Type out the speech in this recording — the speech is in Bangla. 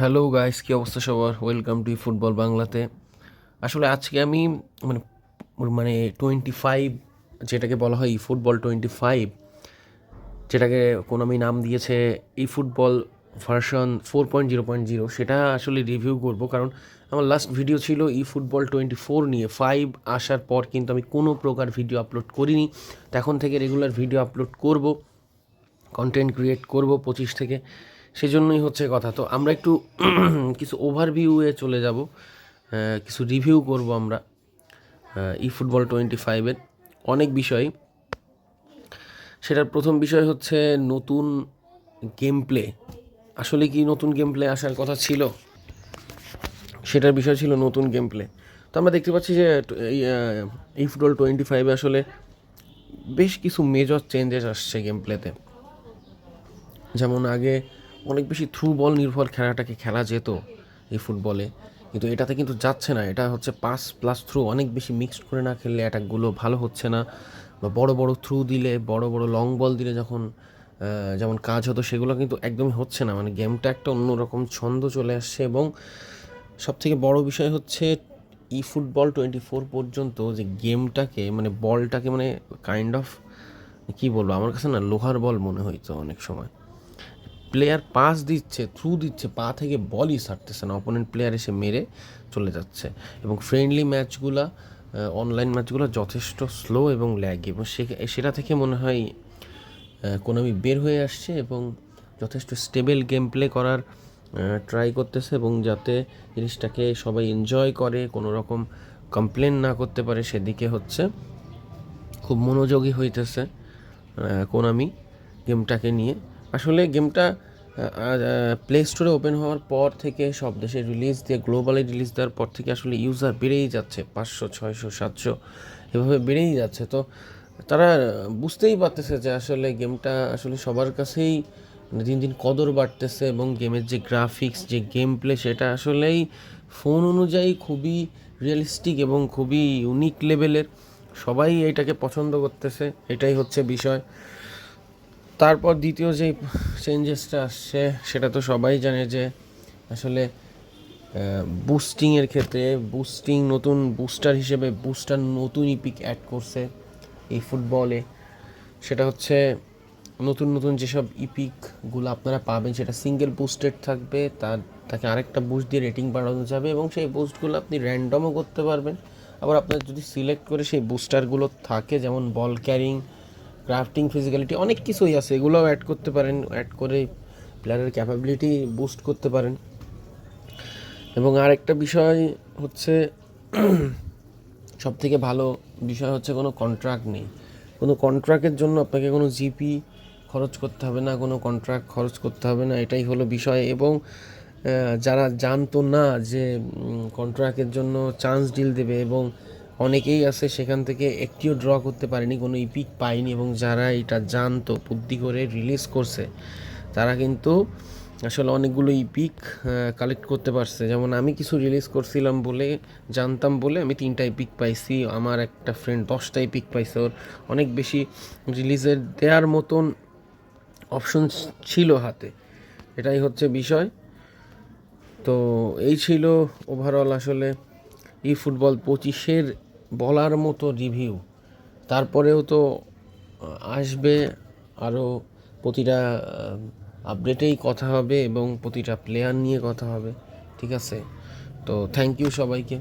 হ্যালো গাইস, কী অবস্থা সবার? ওয়েলকাম টু ফুটবল বাংলাতে আসলে আজকে আমি মানে মানে টোয়েন্টি ফাইভ যেটাকে বলা হয় ই ফুটবল টোয়েন্টি ফাইভ যেটাকে কোনামি নাম দিয়েছে e football version four point zero point zero সেটা আসলে রিভিউ করব। কারণ আমার লাস্ট ভিডিও ছিল ই ফুটবল টোয়েন্টি ফোর নিয়ে। ফাইভ আসার পর কিন্তু আমি কোনো প্রকার ভিডিও আপলোড করিনি। তো এখন থেকে রেগুলার ভিডিও আপলোড করব কন্টেন্ট ক্রিয়েট করব পঁচিশ থেকে। সেজন্যই হচ্ছে কথা। তো আমরা একটু কিছু ওভারভিউয়ে চলে যাব। কিছু রিভিউ করব আমরা। ই ফুটবল টোয়েন্টি ফাইভের অনেক বিষয়। সেটার প্রথম বিষয় হচ্ছে নতুন গেম প্লে আসলে কি নতুন গেম প্লে আসার কথা ছিল? সেটার বিষয় ছিল নতুন গেম প্লে তো আমরা দেখতে পাচ্ছি যে, এই ফুটবল টোয়েন্টি ফাইভে আসলে বেশ কিছু মেজর চেঞ্জেস আসছে গেম প্লেতে যেমন আগে অনেক বেশি থ্রু বল নির্ভর খেলাটাকে খেলা যেত এই ফুটবলে কিন্তু এটাতে কিন্তু যাচ্ছে না, এটা হচ্ছে পাস প্লাস থ্রু অনেক বেশি মিক্সড করে না খেললে অ্যাটাকগুলো ভালো হচ্ছে না। বা বড় বড় থ্রু দিলে, বড় বড় লং বল দিলে যখন যেমন কাজ হতো সেগুলো কিন্তু একদমই হচ্ছে না। মানে গেমটা একটা অন্যরকম ছন্দ চলে আসছে এবং সবথেকে বড় বিষয় হচ্ছে ই ফুটবল টোয়েন্টি ফোর পর্যন্ত যে গেমটাকে মানে বলটাকে মানে কাইন্ড অফ কী বলব? আমার কাছে না লোহার বল মনে হইতো অনেক সময়। প্লেয়ার পাস দিচ্ছে থ্রু দিচ্ছে, পা থেকে বলই সারতেছে না। অপোনেন্ট প্লেয়ার এসে মেরে চলে যাচ্ছে। এবং ফ্রেন্ডলি ম্যাচগুলা অনলাইন ম্যাচগুলো যথেষ্ট স্লো এবং ল্যাগ এবং সেটা থেকে মনে হয় কোনামি বের হয়ে আসছে এবং যথেষ্ট স্টেবল গেম প্লে করার ট্রাই করতেছে এবং যাতে জিনিসটাকে সবাই এনজয় করে, কোনো রকম কমপ্লেন না করতে পারে, সেদিকে হচ্ছে খুব মনোযোগী হইতেছে কোনামি গেমটাকে নিয়ে। আসলে গেমটা প্লে স্টোরে ওপেন হওয়ার পর থেকে সব দেশে রিলিজ দিয়ে গ্লোবালি রিলিজ দেওয়ার পর থেকে আসলে ইউজার বেড়েই যাচ্ছে, পাঁচশো, ছয়শো, সাতশো, এভাবে বেড়েই যাচ্ছে। তো তারা বুঝতেই পারতেছে যে আসলে গেমটা আসলে সবার কাছেই মানে দিন দিন কদর বাড়তেছে এবং গেমের যে গ্রাফিক্স যে গেম প্লে সেটা আসলেই ফোন অনুযায়ী খুবই রিয়েলিস্টিক এবং খুবই ইউনিক লেভেলের সবাই এটাকে পছন্দ করতেছে, এটাই হচ্ছে বিষয়। তারপর দ্বিতীয় যে চেঞ্জেসটা আসছে, সেটা তো সবাই জানে যে আসলে বুস্টিংয়ের ক্ষেত্রে বুস্টিং নতুন বুস্টার হিসেবে বুস্টার নতুন ইপিক অ্যাড করছে এই ফুটবলে। সেটা হচ্ছে নতুন নতুন যেসব ইপিকগুলো আপনারা পাবেন, সেটা সিঙ্গেল বুস্টেড থাকবে, তার, তাকে আরেকটা বুস্ট দিয়ে রেটিং বাড়ানো যাবে এবং সেই বুস্টগুলো আপনি র্যান্ডমও করতে পারবেন। আবার আপনার যদি সিলেক্ট করে সেই বুস্টারগুলো থাকে, যেমন বল ক্যারিং ক্রাফটিং ফিজিক্যালিটি অনেক কিছুই আছে, এগুলোও অ্যাড করতে পারেন অ্যাড করে প্লেয়ারের ক্যাপাবিলিটি বুস্ট করতে পারেন। এবং আরেকটা বিষয় হচ্ছে সব থেকে ভালো বিষয় হচ্ছে কোনো কন্ট্রাক্ট নেই। কোনো কন্ট্রাক্টের জন্য আপনাকে কোনো জিপি খরচ করতে হবে না, কোনো কন্ট্রাক্ট খরচ করতে হবে না, এটাই হলো বিষয়। এবং যারা জানতো না যে কন্ট্রাক্টের জন্য চান্স ডিল দেবে এবং অনেকেই আছে সেখান থেকে একটিও ড্র করতে পারেনি, কোনো ইপিক পায়নি এবং যারা এটা জানতো, বুদ্ধি করে রিলিজ করছে, তারা কিন্তু আসলে অনেকগুলো ইপিক কালেক্ট করতে পারছে। যেমন আমি কিছু রিলিজ করছিলাম বলে, জানতাম বলে আমি তিনটা ইপিক পাইছি, আমার একটা ফ্রেন্ড দশটা ইপিক পাইছে, ওর অনেক বেশি রিলিজের দেওয়ার মতন অপশন ছিল হাতে। এটাই হচ্ছে বিষয়। তো এই ছিল ওভারঅল আসলে ই ফুটবল পঁচিশের বলার মতো রিভিউ তারপরেও তো আসবে আরও প্রতিটা আপডেটেই কথা হবে এবং প্রতিটা প্লেয়ার নিয়ে কথা হবে, ঠিক আছে? তো থ্যাংক ইউ সবাইকে।